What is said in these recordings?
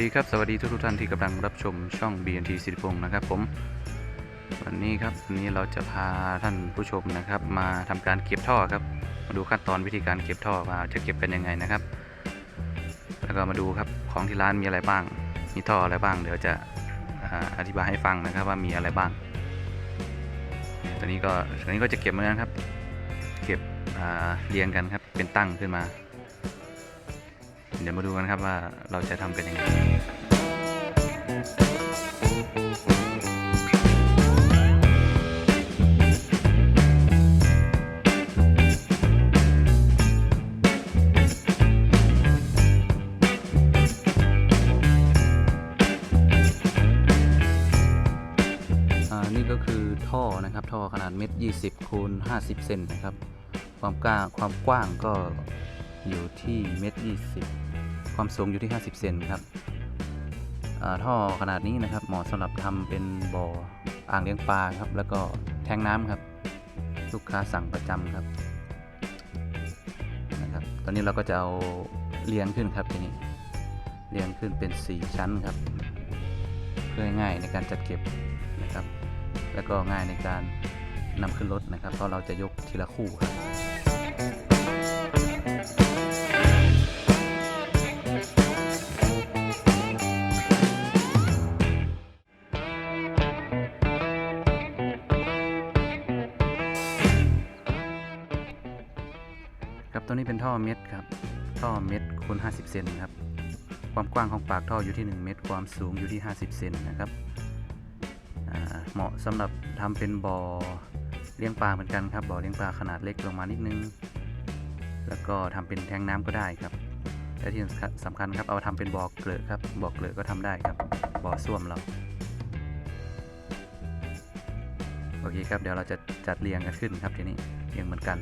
ดีครับสวัสดีทุกทุกท่านที่กำลังรับชมช่อง BNT สิริพงศ์นะครับผมวันนี้ครับวันนี้เราจะพาท่านผู้ชมนะครับ มาทำการเก็บท่อครับ มาดูขั้นตอนวิธีการเก็บท่อว่าจะเก็บกันยังไงนะครับ แล้วก็มาดูครับของที่ร้านมีอะไรบ้าง มีท่ออะไรบ้าง เดี๋ยวจะอธิบายให้ฟังนะครับว่ามีอะไรบ้างตัวนี้ก็ตัวนี้ก็จะเก็บเหมือนกันครับ เก็บเรียงกันครับเป็นตั้งขึ้นมา เดี๋ยวมาดูกันครับว่าเราจะทำกันยังไงอ่านี่ก็คือท่อนะครับ ท่อขนาดเม็ด20คูณ50 เซนนะครับ ความกว้างความกว้างก็อยู่ที่เม็ด20 ความสูงอยู่ที่ 50 เซนครับอ่าท่อขนาดนี้นะครับเหมาะสำหรับทำเป็นบ่ออ่างเลี้ยงปลาครับ แล้วก็แทงน้ำครับ ลูกค้าสั่งประจำครับนะครับ ตอนนี้เราก็จะเอาเรียงขึ้นครับทีนี้เรียงขึ้นเป็น 4 ชั้นครับ เพื่อง่ายในการจัดเก็บนะครับ แล้วก็ง่ายในการนำขึ้นรถนะครับ เพราะเราจะยกทีละคู่ครับ ตัวนี้เป็นท่อเม็ดครับ ท่อเม็ดคูณ50 เซนครับ ความกว้างของปากท่ออยู่ที่ 1 เมตร ความสูงอยู่ที่ 50 เซนนะครับ เหมาะสำหรับทำเป็นบ่อเลี้ยงปลาเหมือนกันครับ บ่อเลี้ยงปลาขนาดเล็กลงมานิดนึง แล้วก็ทำเป็นแทงน้ำก็ได้ครับ และที่สำคัญครับ เอาทำเป็นบ่อเกลือครับ บ่อเกลือก็ทำได้ครับ บ่อส้วมเรา โอเคครับ เดี๋ยวเราจะจัดเรียงกันขึ้นครับทีนี้เรียงเหมือนกัน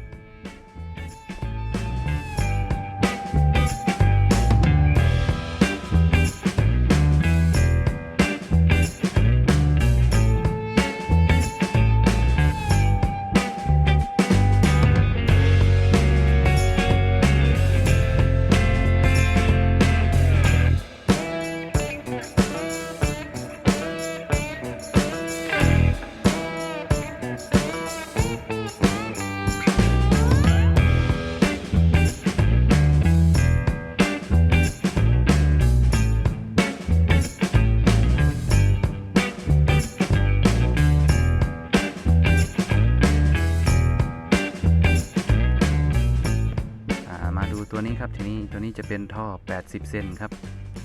ดูตัวนี้ครับทีนี้ตัวนี้จะเป็นท่อ 80 เซนครับ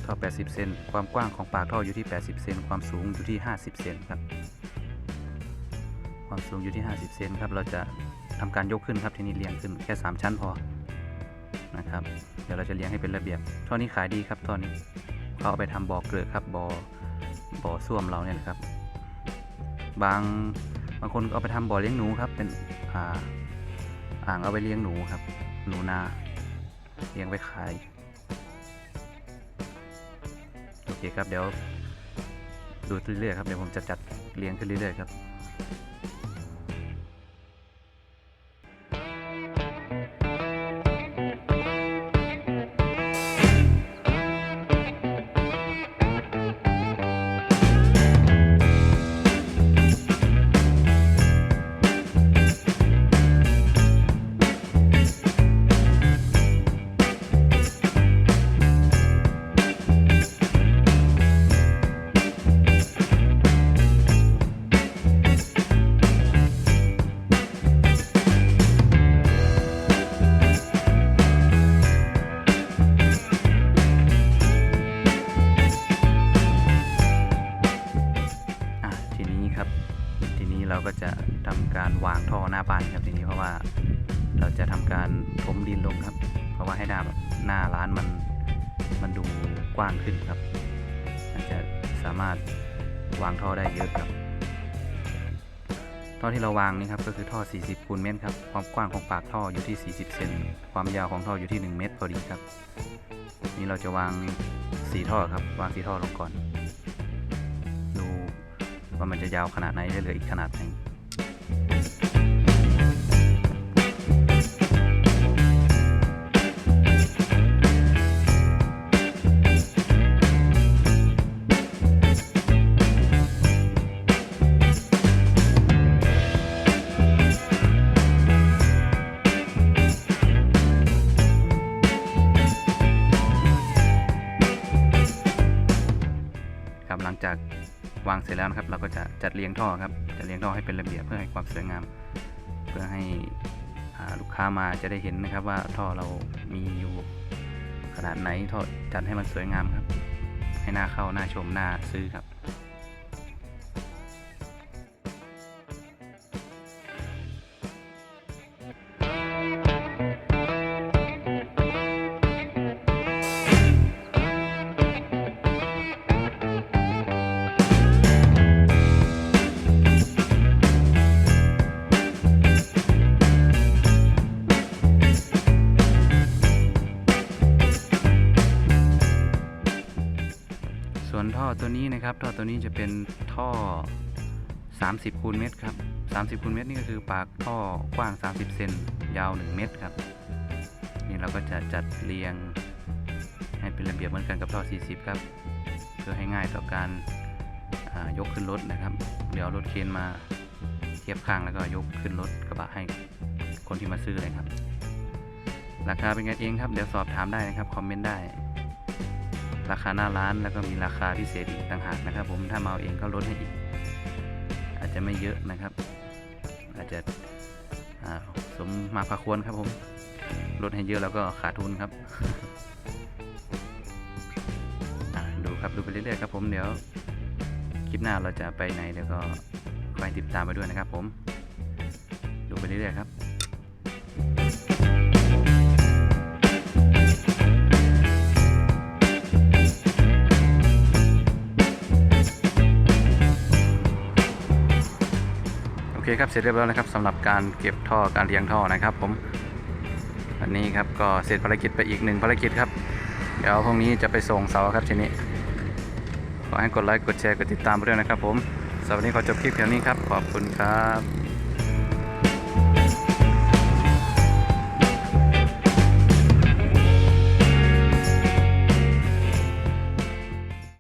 ท่อ 80 เซนความกว้างของปากท่ออยู่ที่ 80 เซนความสูงอยู่ที่ 50 เซนครับ ความสูงอยู่ที่ 50 เซนครับ เราจะทำการยกขึ้นครับทีนี้เรียงขึ้นแค่ 3 ชั้นพอนะครับ เดี๋ยวเราจะเรียงให้เป็นระเบียบท่อนี้ขายดีครับท่อนี้เขาเอาไปทำบ่อเกลือครับบ่อบ่อส้วมเราเนี่ยนะครับ บางบางคนก็เอาไปทำบ่อเลี้ยงหนูครับเป็นอ่าอ่างเอาไปเลี้ยงหนูครับ หนูนา เลี้ยงไว้ขาย โอเคครับเดี๋ยวดูเรื่อยๆครับเดี๋ยวผมจะจัดเลี้ยงขึ้นเรื่อยๆครับ ก็จะทำการวางท่อหน้าบ้านครับทีนี้เพราะว่าเราจะทำการถมดินลงครับ เพราะว่าให้หน้าบหน้าร้านมันมันดูกว้างขึ้นครับมันจะสามารถวางท่อได้เยอะครับ ท่อที่เราวางนี่ครับก็คือท่อ 40คูณเมตรครับความกว้างของปากท่ออยู่ที่ 40 เซนความยาวของท่ออยู่ที่ 1 เมตรพอดีครับ นี่เราจะวางสีท่อครับ วางสีท่อลงก่อน ว่ามันจะยาวขนาดไหนจะเหลืออีกขนาดไหนหลังจาก วางเสร็จแล้วนะครับ เราก็จะจัดเรียงท่อครับจัดเรียงท่อให้เป็นระเบียบเพื่อให้ความสวยงาม เพื่อให้ลูกค้ามาจะได้เห็นนะครับว่าท่อเรามีอยู่ขนาดไหนท่อจัดให้มันสวยงามครับ ให้หน้าเข้าหน้าชมหน้าซื้อครับ ส่วนท่อตัวนี้นะครับ ท่อตัวนี้จะเป็นท่อ 30คูณเมตรครับ 30คูณเมตรนี่ก็คือปากท่อกว้าง 30 เซนยาว 1 เมตรครับ นี่เราก็จะจัดเรียงให้เป็นระเบียบเหมือนกันกับท่อ 40 ครับ เพื่อให้ง่ายต่อการายกขึ้นรถนะครับ เดี๋ยวรถเคนมาเทียบข้างแล้วก็ยกขึ้นรถกระบะให้คนที่มาซื้อเลยครับ ราคาเป็นกันเองครับ เดี๋ยวสอบถามได้นะครับ คอมเมนต์ได้ ราคาหน้าร้านแล้วก็มีราคาพิเศษอีกต่างหากนะครับ ผมถ้ามาเอาเองก็ลดให้อีก อาจจะไม่เยอะนะครับ อาจจะสมมาพาควรครับผมลดให้เยอะแล้วก็ขาดทุนครับดูครับดูไปเรื่อยๆครับผมเดี๋ยวคลิปหน้าเราจะไปไหนเดี๋ยวก็คอยติดตามไปด้วยนะครับผม ดูไปเรื่อยๆครับ คครับเสร็จเรียบร้อยแล้วนะครับสำหรับการเก็บท่อการเลี้ยงท่อนะครับผมวันนี้ครับก็เสร็จภารกิจไปอีกหนึ่งภารกิจครับ เดี๋ยวพรุ่งนี้จะไปส่งเสาครับทีนี้ขอให้กดไลค์กดแชร์กดติดตามไปด้วยนะครับผมสำหรับวันนี้ขอจบคลิปแค่นี้ครับขอบคุณครับ